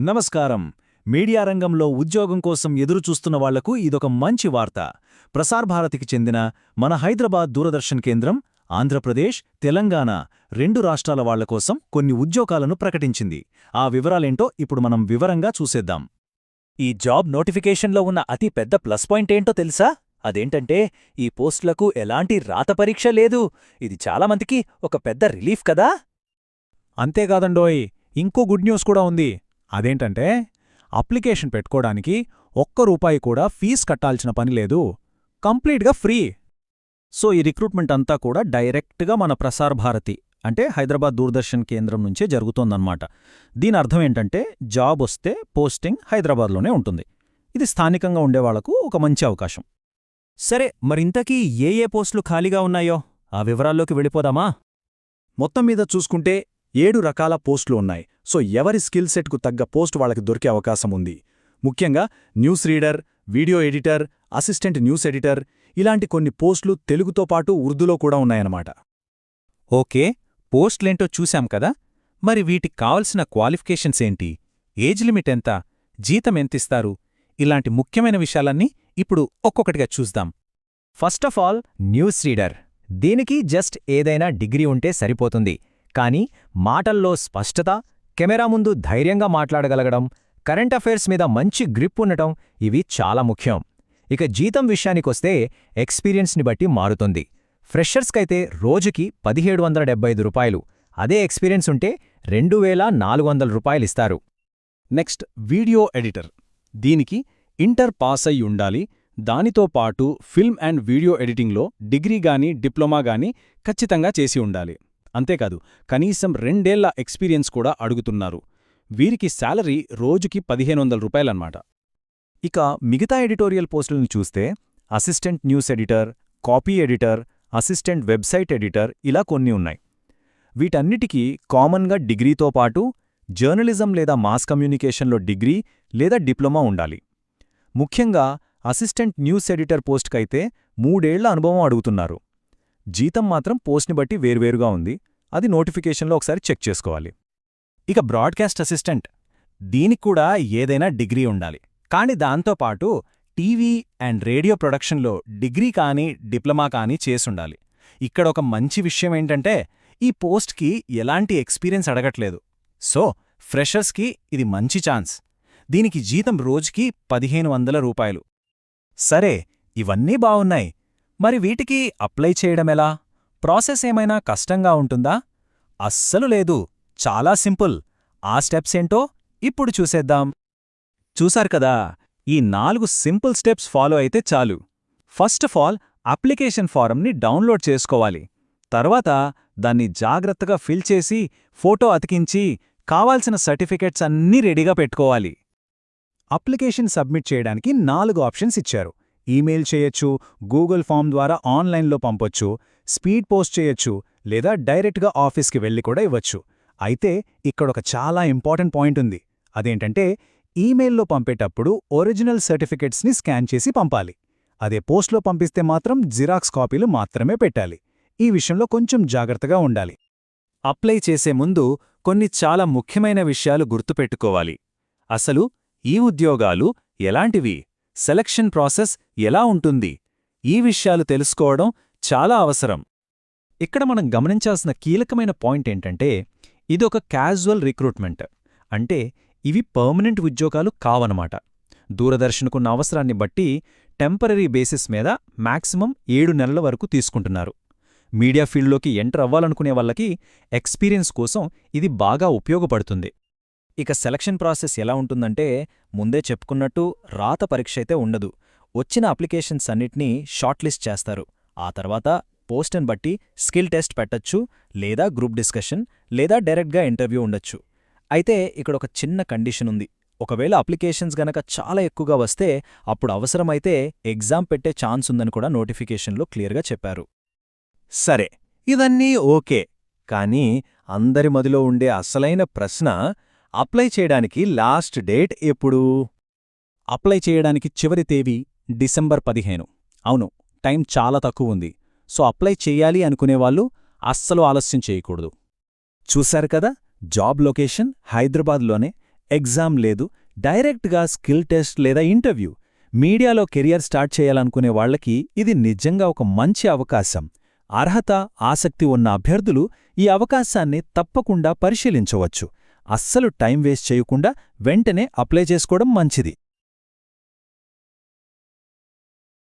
నమస్కారం. మీడియా రంగంలో ఉద్యోగం కోసం ఎదురుచూస్తున్న వాళ్ళకు ఇదొక మంచి వార్త. ప్రసార్భారతికి చెందిన మన హైదరాబాద్ దూరదర్శన్ కేంద్రం ఆంధ్రప్రదేశ్ తెలంగాణ రెండు రాష్ట్రాల వాళ్ళ కోసం కొన్ని ఉద్యోగాలను ప్రకటించింది. ఆ వివరాలేంటో ఇప్పుడు మనం వివరంగా చూసేద్దాం. ఈ జాబ్ నోటిఫికేషన్లో ఉన్న అతి పెద్ద ప్లస్ పాయింట్ ఏంటో తెలుసా? అదేంటంటే ఈ పోస్టులకు ఎలాంటి రాత పరీక్ష లేదు. ఇది చాలామందికి ఒక పెద్ద రిలీఫ్ కదా? అంతేకాదండోయ్ ఇంకో గుడ్ న్యూస్ కూడా ఉంది. అదేంటంటే అప్లికేషన్ పెట్టుకోడానికి ఒక్క రూపాయి కూడా ఫీజు కట్టాల్సిన పని లేదు. కంప్లీట్గా ఫ్రీ. సో ఈ రిక్రూట్మెంట్ అంతా కూడా డైరెక్ట్గా మన ప్రసార్ భారతి అంటే హైదరాబాద్ దూరదర్శన్ కేంద్రం నుంచే జరుగుతోందన్నమాట. దీని అర్థం ఏంటంటే జాబ్ వస్తే పోస్టింగ్ హైదరాబాద్లోనే ఉంటుంది. ఇది స్థానికంగా ఉండేవాళ్ళకు ఒక మంచి అవకాశం. సరే మరింతకీ ఏ ఏ పోస్టులు ఖాళీగా ఉన్నాయో ఆ వివరాల్లోకి వెళ్ళిపోదామా? మొత్తం మీద చూసుకుంటే ఏడు రకాల పోస్టులు ఉన్నాయి. సో ఎవరి స్కిల్ సెట్కు తగ్గ పోస్ట్ వాళ్ళకి దొరికే అవకాశం ఉంది. ముఖ్యంగా news reader video editor assistant news editor ఇలాంటి కొన్ని పోస్టులు తెలుగుతో పాటు ఉర్దూలో కూడా ఉన్నాయన్నమాట. ఓకే పోస్టులేంటో చూశాం కదా? మరి వీటికి కావలసిన క్వాలిఫికేషన్స్ ఏంటి? ఏజ్ లిమిట్ ఎంత? జీతం ఎంతిస్తారు? ఇలాంటి ముఖ్యమైన విషయాలన్నీ ఇప్పుడు ఒక్కొక్కటిగా చూద్దాం. First of all news reader. దీనికి జస్ట్ ఏదైనా డిగ్రీ ఉంటే సరిపోతుంది. కానీ మాటల్లో స్పష్టత కెమెరా ముందు ధైర్యంగా మాట్లాడగలగడం కరెంట్ అఫైర్స్ మీద మంచి గ్రిప్ ఉండటం ఇవి చాలా ముఖ్యం. ఇక జీతం విషయానికొస్తే ఎక్స్పీరియన్స్ని బట్టి మారుతుంది. ఫ్రెషర్స్కైతే రోజుకి పదిహేడు వందల డెబ్బై ఐదు రూపాయలు. అదే ఎక్స్పీరియన్స్ ఉంటే రెండు వేల నాలుగు వందల రూపాయలిస్తారు నెక్స్ట్ వీడియో ఎడిటర్. దీనికి ఇంటర్ పాస్ అయి ఉండాలి. దానితో పాటు ఫిల్మ్ అండ్ వీడియో ఎడిటింగ్లో డిగ్రీ గాని డిప్లొమా గాని ఖచ్చితంగా చేసి ఉండాలి. అంతేకాదు కనీసం రెండేళ్ళ ఎక్స్పీరియన్స్ కూడా అడుగుతున్నారు. వీరికి శాలరీ రోజుకి పదిహేను వందల రూపాయలన్నమాట. ఇక మిగతా ఎడిటోరియల్ పోస్టులను చూస్తే assistant news editor copy editor assistant website editor ఇలా కొన్ని ఉన్నాయి. వీటన్నిటికీ కామన్గా డిగ్రీతో పాటు జర్నలిజం లేదా మాస్ కమ్యూనికేషన్లో డిగ్రీ లేదా డిప్లొమా ఉండాలి. ముఖ్యంగా అసిస్టెంట్ న్యూస్ ఎడిటర్ పోస్ట్కైతే మూడేళ్ళ అనుభవం అడుగుతున్నారు. జీతం మాత్రం పోస్ట్ని బట్టి వేర్వేరుగా ఉంది. అది నోటిఫికేషన్లో ఒకసారి చెక్ చేసుకోవాలి. ఇక బ్రాడ్కాస్ట్ అసిస్టెంట్ దీనికి కూడా ఏదైనా డిగ్రీ ఉండాలి. కాని దాంతోపాటు టీవీ అండ్ రేడియో ప్రొడక్షన్లో డిగ్రీ కానీ డిప్లొమా కానీ చేసుండాలి ఇక్కడ ఒక మంచి విషయం ఏంటంటే ఈ పోస్ట్కి ఎలాంటి ఎక్స్పీరియన్స్ అడగట్లేదు. సో ఫ్రెషర్స్కి ఇది మంచి ఛాన్స్. దీనికి జీతం రోజుకి పదిహేను వందల రూపాయలు. సరే ఇవన్నీ బావున్నాయి. మరి వీటికి అప్లై చేయడమెలా ప్రాసెస్ ఏమైనా కష్టంగా ఉంటుందా? అస్సలు లేదు. చాలా సింపుల్. ఆ స్టెప్స్ ఏంటో ఇప్పుడు చూసేద్దాం. చూసారు కదా ఈ నాలుగు సింపుల్ స్టెప్స్ ఫాలో అయితే చాలు. ఫస్ట్ ఆఫ్ ఆల్ అప్లికేషన్ ఫారంని డౌన్లోడ్ చేసుకోవాలి. తర్వాత దాన్ని జాగ్రత్తగా ఫిల్ చేసి ఫోటో అతికించి కావాల్సిన సర్టిఫికెట్స్ అన్నీ రెడీగా పెట్టుకోవాలి. అప్లికేషన్ సబ్మిట్ చేయడానికి నాలుగు ఆప్షన్స్ ఇచ్చారు. ఈమెయిల్ చేయొచ్చు గూగుల్ ఫామ్ ద్వారా ఆన్లైన్లో పంపొచ్చు స్పీడ్ పోస్ట్ చేయొచ్చు లేదా డైరెక్ట్గా ఆఫీస్కి వెళ్ళి కూడా ఇవ్వచ్చు. అయితే ఇక్కడొక చాలా ఇంపార్టెంట్ పాయింట్ ఉంది. అదేంటంటే ఈమెయిల్లో పంపేటప్పుడు ఒరిజినల్ సర్టిఫికెట్స్ని స్కాన్ చేసి పంపాలి. అదే పోస్ట్లో పంపిస్తే మాత్రం జిరాక్స్ కాపీలు మాత్రమే పెట్టాలి. ఈ విషయంలో కొంచెం జాగ్రత్తగా ఉండాలి. అప్లై చేసే ముందు కొన్ని చాలా ముఖ్యమైన విషయాలు గుర్తుపెట్టుకోవాలి. అసలు ఈ ఉద్యోగాలు ఎలాంటివి? సెలక్షన్ ప్రాసెస్ ఎలా ఉంటుంది? ఈ విషయాలు తెలుసుకోవడం చాలా అవసరం. ఇక్కడ మనం గమనించాల్సిన కీలకమైన పాయింట్ ఏంటంటే ఇదొక క్యాజువల్ రిక్రూట్మెంట్. అంటే ఇవి పర్మనెంట్ ఉద్యోగాలు కావనమాట. దూరదర్శన్కున్న అవసరాన్ని బట్టి టెంపరరీ బేసిస్ మీద మాక్సిమం ఏడు నెలల వరకు తీసుకుంటున్నారు. మీడియా ఫీల్డ్లోకి ఎంటర్ అవ్వాలనుకునే వాళ్ళకి ఎక్స్పీరియన్స్ కోసం ఇది బాగా ఉపయోగపడుతుంది. ఇక సెలక్షన్ ప్రాసెస్ ఎలా ఉంటుందంటే ముందే చెప్పుకున్నట్టు రాత పరీక్ష అయితే ఉండదు. వచ్చిన అప్లికేషన్స్ అన్నిటినీ షార్ట్ లిస్ట్ చేస్తారు. ఆ తర్వాత పోస్ట్ని బట్టి స్కిల్ టెస్ట్ పెట్టచ్చు లేదా గ్రూప్ డిస్కషన్ లేదా డైరెక్ట్గా ఇంటర్వ్యూ ఉండొచ్చు. అయితే ఇక్కడ ఒక చిన్న కండిషన్ ఉంది. ఒకవేళ అప్లికేషన్స్ గనక చాలా ఎక్కువగా వస్తే అప్పుడు అవసరమైతే ఎగ్జామ్ పెట్టే ఛాన్స్ ఉందని కూడా నోటిఫికేషన్లో క్లియర్గా చెప్పారు. సరే ఇదన్నీ ఓకే కానీ అందరి మదిలో ఉండే అసలైన ప్రశ్న అప్లై చేయడానికి లాస్ట్ డేట్ ఎప్పుడు? అప్లై చేయడానికి చివరి తేదీ డిసెంబర్ పదిహేను. అవును టైం చాలా తక్కువ ఉంది. సో అప్లై చెయ్యాలి అనుకునేవాళ్ళు అస్సలు ఆలస్యం చేయకూడదు. చూశారు కదా జాబ్ లొకేషన్ హైదరాబాద్లోనే. ఎగ్జామ్ లేదు డైరెక్ట్గా స్కిల్ టెస్ట్ లేదా ఇంటర్వ్యూ. మీడియాలో కెరియర్ స్టార్ట్ చేయాలనుకునే వాళ్ళకి ఇది నిజంగా ఒక మంచి అవకాశం. అర్హత ఆసక్తి ఉన్న అభ్యర్థులు ఈ అవకాశాన్ని తప్పకుండా పరిశీలించవచ్చు. అస్సలు టైం వేస్ట్ చేయకుండా వెంటనే అప్లై చేసుకోవడం మంచిది.